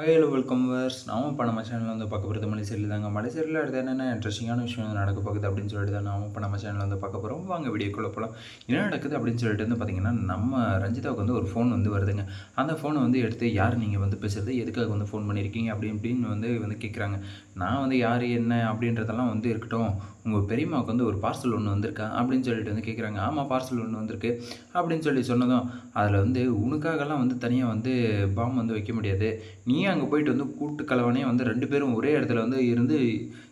Hello welcome verse நாம இப்போ நம்ம சேனலில் வந்து பார்க்க போகிறது மலைசேரியில் தாங்க. மலைசேரியில் அடுத்து என்னென்ன இன்ட்ரெஸ்டிங்கான விஷயம் நடக்க போகுது அப்படின்னு சொல்லிட்டு தான் நாம இப்போ நம்ம சேனலில் வந்து பார்க்க போகிறோம் வாங்க வீடியோக்குள்ளே போகலாம் என்ன நடக்குது அப்படின்னு சொல்லிட்டு வந்து பார்த்தீங்கன்னா நம்ம ரஞ்சிதாவுக்கு வந்து ஒரு ஃபோன் வந்து வருதுங்க. அந்த ஃபோனை வந்து எடுத்து யார் நீங்கள் வந்து பேசுகிறது எதுக்காக வந்து ஃபோன் பண்ணியிருக்கீங்க அப்படி இப்படின்னு வந்து வந்து கேட்குறாங்க நான் வந்து யார் என்ன அப்படின்றதெல்லாம் வந்து இருக்கட்டும். உங்கள் பெரியம்மாவுக்கு வந்து ஒரு பார்சல் ஒன்று வந்திருக்கா? அப்படின்னு சொல்லிட்டு வந்து கேட்குறாங்க ஆமாம் பார்சல் ஒன்று வந்திருக்கு. அப்படின்னு சொல்லி சொன்னதும் அதில் வந்து உனக்காகலாம் வந்து தனியாக வந்து பாம் வந்து வைக்க முடியாது. நீ அங்கே போயிட்டு வந்து கூட்டு கலவனையும் வந்து ரெண்டு பேரும் ஒரே இடத்துல வந்து இருந்து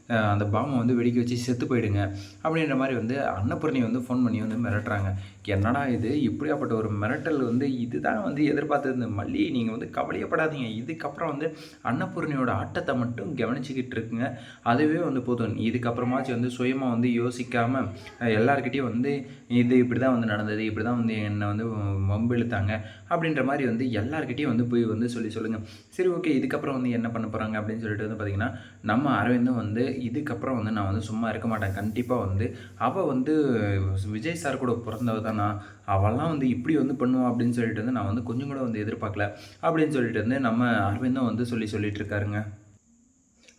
அந்த பாம்பை வந்து வெடிக்க வச்சு செத்து போயிடுங்க. அப்படின்ற மாதிரி வந்து அன்னபூர்ணி வந்து ஃபோன் பண்ணி வந்து மிரட்டுறாங்க. என்னடா இது? இப்படியாப்பட்ட ஒரு மிரட்டல் வந்து இதுதான் வந்து எதிர்பார்த்தது. இந்த மல்லி நீங்கள் வந்து கவலையப்படாதீங்க. இதுக்கப்புறம் வந்து அன்னபூர்ணியோட ஆட்டத்தை மட்டும் கவனிச்சுக்கிட்டு இருக்குங்க. அதுவே வந்து போதும். இதுக்கப்புறமாச்சும் வந்து சுயமாக வந்து யோசிக்காமல் எல்லாருக்கிட்டையும் வந்து இது இப்படி தான் வந்து நடந்தது. இப்படி தான் வந்து என்னை வந்து வம்பிழுத்தாங்க. அப்படின்ற மாதிரி வந்து எல்லாருக்கிட்டையும் வந்து போய் வந்து சொல்லி சொல்லுங்கள் சரி ஓகே. இதுக்கப்புறம் வந்து என்ன பண்ண போகிறாங்க அப்படின்னு சொல்லிட்டு வந்து பார்த்திங்கன்னா நம்ம அரவிந்தும் வந்து இதுக்கப்புறம் வந்து நான் வந்து சும்மா இருக்க மாட்டேன். கண்டிப்பாக வந்து அவள் வந்து விஜய் சார் கூட பிறந்தவ தானா அவள்லாம் வந்து இப்படி வந்து பண்ணுவான் அப்படின்னு சொல்லிட்டு வந்து நான் வந்து கொஞ்சம் கூட வந்து எதிர்பார்க்கல. அப்படின்னு சொல்லிட்டு வந்து நம்ம அரவிந்தம் வந்து சொல்லி சொல்லிட்டு இருக்காருங்க.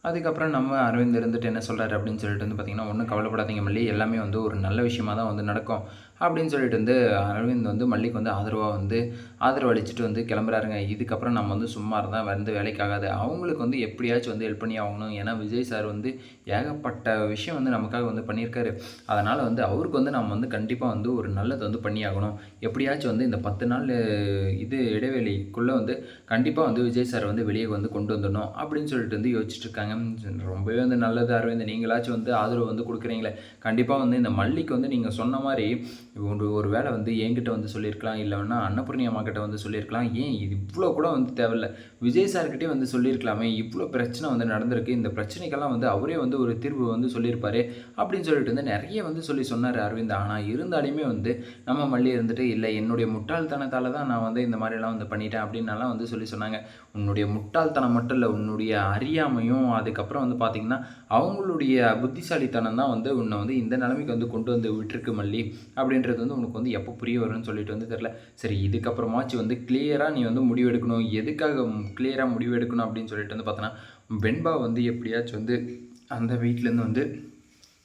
அதுக்கப்புறம் நம்ம அரவிந்த் இருந்துட்டு என்ன சொல்கிறாரு அப்படின்னு சொல்லிட்டு வந்து பார்த்திங்கன்னா ஒன்றும் கவலைப்படாதீங்க மல்லி எல்லாமே வந்து ஒரு நல்ல விஷயமாக தான் வந்து நடக்கும். அப்படின்னு சொல்லிட்டு வந்து அரவிந்த் வந்து மல்லிக்கு வந்து ஆதரவாக வந்து ஆதரவு அளிச்சுட்டு வந்து கிளம்புறாருங்க. இதுக்கப்புறம் நம்ம வந்து சும்மா இருந்தால் வந்து வேலைக்காகாது அவங்களுக்கு வந்து எப்படியாச்சும் வந்து ஹெல்ப் பண்ணி ஆகணும். ஏன்னா விஜய் சார் வந்து ஏகப்பட்ட விஷயம் வந்து நமக்காக வந்து பண்ணியிருக்காரு. அதனால் வந்து அவருக்கு வந்து நம்ம வந்து கண்டிப்பாக வந்து ஒரு நல்லது வந்து பண்ணி ஆகணும். எப்படியாச்சும் வந்து இந்த பத்து நாள் இது இடைவெளிக்குள்ளே வந்து கண்டிப்பாக வந்து விஜய் சார் வந்து வெளியே வந்து கொண்டு வந்துடணும் அப்படின்னு சொல்லிட்டு வந்து யோசிச்சுட்டு இருக்காங்க. ரொம்பவே வந்து நல்லது அரவிந்த். நீங்களாச்சும் வந்து ஆதரவு வந்து கொடுக்குறீங்களே. கண்டிப்பாக வந்து இந்த மல்லிக்கு வந்து நீங்கள் சொன்ன மாதிரி ஒரு ஒரு வேளை வந்து என்கிட்ட வந்து சொல்லியிருக்கலாம். இல்லைன்னா அன்னபூர்ணி அம்மா கிட்ட வந்து சொல்லியிருக்கலாம். ஏன் இது இவ்வளோ கூட வந்து தேவையில்ல? விஜய் சார்கிட்டே வந்து சொல்லியிருக்கலாமே. இவ்வளோ பிரச்சனை வந்து நடந்திருக்கு. இந்த பிரச்சனைக்கெல்லாம் வந்து அவரே வந்து ஒரு தீர்வு வந்து சொல்லியிருப்பாரு அப்படின்னு சொல்லிட்டு வந்து நிறைய வந்து சொல்லி சொன்னார் அரவிந்த். ஆனால் இருந்தாலுமே வந்து நம்ம மல்லி இருந்துட்டு இல்லை என்னுடைய முட்டாள்தனத்தால் தான் நான் வந்து இந்த மாதிரிலாம் வந்து பண்ணிட்டேன் அப்படின்னாலாம் வந்து சொல்லி சொன்னாங்க. உன்னுடைய முட்டாள்தனம் மட்டும் இல்லை உன்னுடைய அறியாமையும் அதுக்கப்புறம் வந்து பார்த்திங்கன்னா அவங்களுடைய புத்திசாலித்தனம் தான் வந்து உன்னை வந்து இந்த நிலைமைக்கு வந்து கொண்டு வந்து விட்டுருக்கு மல்லி. அப்படின்றது வந்து உனக்கு வந்து எப்போ புரிய வரும்னு சொல்லிட்டு வந்து தெரில சரி இதுக்கப்புறமாச்சு வந்து கிளியராக நீ வந்து முடிவெடுக்கணும். எதுக்காக கிளியராக முடிவெடுக்கணும் அப்படின்னு சொல்லிட்டு வந்து பார்த்தோன்னா வெண்பா வந்து எப்படியாச்சும் வந்து அந்த வீட்டிலேருந்து வந்து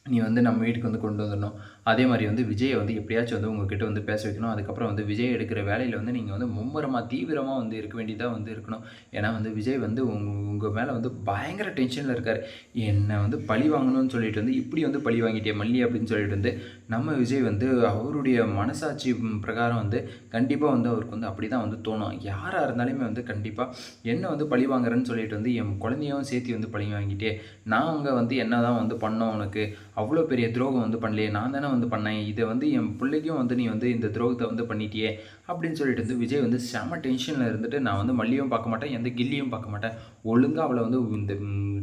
நீ வந்து நம்ம வீட்டுக்கு வந்து கொண்டு வந்துடணும். அதே மாதிரி வந்து விஜயை வந்து எப்படியாச்சும் வந்து உங்ககிட்ட வந்து பேச வைக்கணும். அதுக்கப்புறம் வந்து விஜய் எடுக்கிற வேலையில் வந்து நீங்கள் வந்து மும்முரமாக தீவிரமாக வந்து இருக்க வேண்டியதாக வந்து இருக்கணும். ஏன்னா வந்து விஜய் வந்து உங் உங்கள் மேலே வந்து பயங்கர டென்ஷனில் இருக்கார். என்னை வந்து பழி வாங்கணும்னு சொல்லிட்டு வந்து இப்படி வந்து பழி வாங்கிட்டே மல்லி அப்படின்னு சொல்லிட்டு வந்து நம்ம விஜய் வந்து அவருடைய மனசாட்சி பிரகாரம் வந்து கண்டிப்பாக வந்து அவருக்கு வந்து அப்படி தான் வந்து தோணும். யாராக இருந்தாலுமே வந்து கண்டிப்பாக என்ன வந்து பழி வாங்குறேன்னு சொல்லிட்டு வந்து என் குழந்தையும் சேர்த்து வந்து பழி வாங்கிட்டே நான் அங்கே வந்து என்ன தான் வந்து பண்ணோம் உனக்கு? அவ்வளோ பெரிய துரோகம் வந்து பண்ணலையே நான் தானே வந்து பண்ணேன் இதை வந்து என் பிள்ளைக்கும் வந்து நீ வந்து இந்த துரோகத்தை வந்து பண்ணிட்டியே அப்படின்னு சொல்லிட்டு வந்து விஜய் வந்து செம டென்ஷனில் இருந்துட்டு நான் வந்து மல்லியும் பார்க்க மாட்டேன் எந்த கில்லியும் பார்க்க மாட்டேன். ஒழுங்காக அவளை வந்து இந்த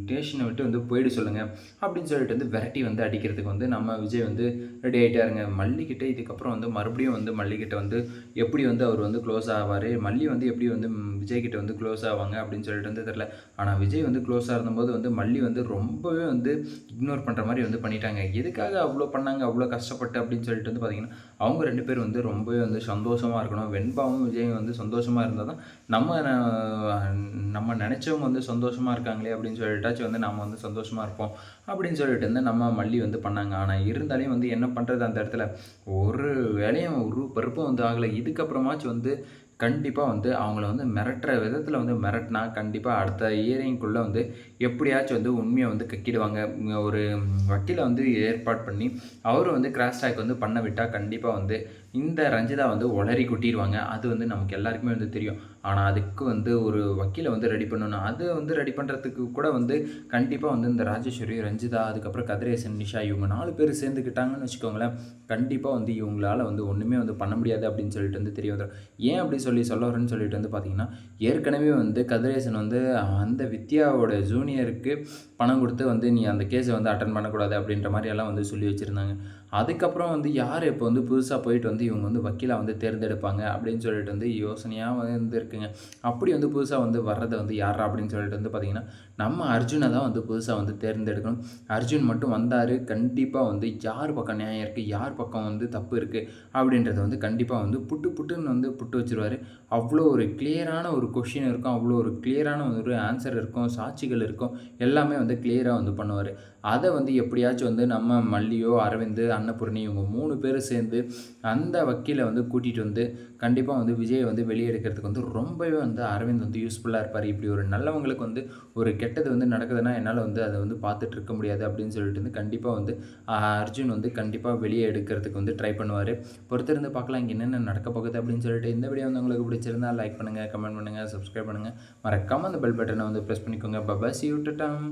ஸ்டேஷனை விட்டு வந்து போயிட சொல்லுங்கள் அப்படின்னு சொல்லிட்டு வந்து விரட்டி வந்து அடிக்கிறதுக்கு வந்து நம்ம விஜய் வந்து ரெடி ஆகிட்டாருங்க மல்லிக்கிட்ட இதுக்கப்புறம் வந்து மறுபடியும் வந்து மல்லிக்கிட்ட வந்து எப்படி வந்து அவர் வந்து க்ளோஸ் ஆவார்? மல்லி வந்து எப்படி வந்து விஜய்கிட்ட விஜய் வந்து க்ளோஸ் ஆவாங்க? அப்படின்னு சொல்லிட்டு வந்து தெரில ஆனால் விஜய் வந்து க்ளோஸாக இருந்தபோது வந்து மல்லி வந்து ரொம்பவே வந்து இக்னோர் பண்ணுற மாதிரி வந்து பண்ணிட்டாங்க. எதுக்காக அவ்வளோ பண்ணாங்க? அவ்வளோ கஷ்டப்பட்டு அப்படின்னு சொல்லிட்டு வந்து பார்த்தீங்கன்னா அவங்க ரெண்டு பேரும் வந்து ரொம்பவே வந்து சந்தோஷமாக இருக்கணும். வெண்பாவும் விஜயும் வந்து சந்தோஷமாக இருந்தால் தான் நம்ம நம்ம நினச்சவங்க வந்து சந்தோஷமாக இருக்காங்களே அப்படின்னு ஏதாச்சும் வந்து நாம் வந்து சந்தோஷமாக இருப்போம் அப்படின்னு சொல்லிட்டு வந்து நம்ம மல்லி வந்து பண்ணாங்க. ஆனால் இருந்தாலும் வந்து என்ன பண்ணுறது அந்த இடத்துல? ஒரு வேலையும் ஒரு பருப்பும் வந்து ஆகலை. இதுக்கப்புறமாச்சும் வந்து கண்டிப்பாக வந்து அவங்கள வந்து மிரட்டுற விதத்தில் வந்து மிரட்டினா கண்டிப்பாக அடுத்த இயரிங்குள்ளே வந்து எப்படியாச்சும் வந்து உண்மையை வந்து கக்கிடுவாங்க. ஒரு வக்கீலை வந்து ஏற்பாடு பண்ணி அவர் வந்து கிராஸ் டாக் வந்து பண்ண விட்டால் கண்டிப்பாக வந்து இந்த ரஞ்சிதா வந்து உளறி கொட்டிடுவாங்க. அது வந்து நமக்கு எல்லாருக்குமே வந்து தெரியும். ஆனால் அதுக்கு வந்து ஒரு வக்கீலை வந்து ரெடி பண்ணணும் அது வந்து ரெடி பண்ணுறதுக்கு கூட வந்து கண்டிப்பாக வந்து இந்த ராஜேஸ்வரி ரஞ்சிதா அதுக்கப்புறம் கதிரேசன் நிஷா இவங்க நாலு பேர் சேர்ந்துக்கிட்டாங்கன்னு வச்சுக்கோங்களேன். கண்டிப்பாக வந்து இவங்களால வந்து ஒன்றுமே வந்து பண்ண முடியாது அப்படின்னு சொல்லிட்டு வந்து தெரிய வந்துடும் ஏன் அப்படி சொல்லி சொல்ல வரேன்னு சொல்லிட்டு வந்து பார்த்தீங்கன்னா ஏற்கனவே வந்து கதிரேசன் வந்து அந்த வித்யாவோட ஜூனியருக்கு பணம் கொடுத்து வந்து நீ அந்த கேஸை வந்து அட்டன் பண்ணக்கூடாது அப்படின்ற மாதிரி எல்லாம் வந்து சொல்லி வச்சுருந்தாங்க. அதுக்கப்புறம் வந்து யார் இப்போ வந்து புதுசாக போயிட்டு வந்து இவங்க வந்து வக்கீலாக வந்து தேர்ந்தெடுப்பாங்க அப்படின்னு சொல்லிட்டு வந்து யோசனையாக வந்து இருக்குங்க அப்படி வந்து புதுசாக வந்து வர்றதை வந்து யாரா அப்படின்னு சொல்லிட்டு வந்து பார்த்திங்கன்னா நம்ம அர்ஜுனை தான் வந்து புதுசாக வந்து தேர்ந்தெடுக்கணும். அர்ஜுன் மட்டும் வந்தார் கண்டிப்பாக வந்து யார் பக்கம் நியாயம் இருக்குது யார் பக்கம் வந்து தப்பு இருக்குது அப்படின்றத வந்து கண்டிப்பாக வந்து புட்டு புட்டுன்னு வந்து புட்டு வச்சுருவார். அவ்வளோ ஒரு கிளியரான ஒரு கொஷின் இருக்கும் அவ்வளோ ஒரு கிளியரான ஒரு ஆன்சர் இருக்கும் சாட்சிகள் இருக்கும் எல்லாமே வந்து கிளியராக வந்து பண்ணுவார். அதை வந்து எப்படியாச்சும் வந்து நம்ம மல்லியோ அரவிந்த் அன்னபூர்ணி இவங்க மூணு பேரும் சேர்ந்து அந்த வக்கீலை வந்து கூட்டிகிட்டு வந்து கண்டிப்பாக வந்து விஜயை வந்து வெளியே எடுக்கிறதுக்கு வந்து ரொம்பவே வந்து அரவிந்த் வந்து யூஸ்ஃபுல்லாக இருப்பார். இப்படி ஒரு நல்லவங்களுக்கு வந்து ஒரு கெட்டது வந்து நடக்குதுன்னா என்னால் வந்து அதை வந்து பார்த்துட்டு இருக்க முடியாது அப்படின்னு சொல்லிட்டு வந்து கண்டிப்பாக வந்து அர்ஜுன் வந்து கண்டிப்பாக வெளியே எடுக்கிறதுக்கு வந்து ட்ரை பண்ணுவார். பொறுத்திருந்து பார்க்கலாம் இங்கே என்னென்ன நடக்க போகுது அப்படின்னு சொல்லிட்டு இந்த வீடியோ வந்து உங்களுக்கு பிடிச்சிருந்தா லைக் பண்ணுங்கள் கமெண்ட் பண்ணுங்கள் சப்ஸ்கிரைப் பண்ணுங்கள் மறக்காமல் அந்த பெல் பட்டனை வந்து ப்ரெஸ் பண்ணிக்கோங்க. பபாசி விட்டுட்டான்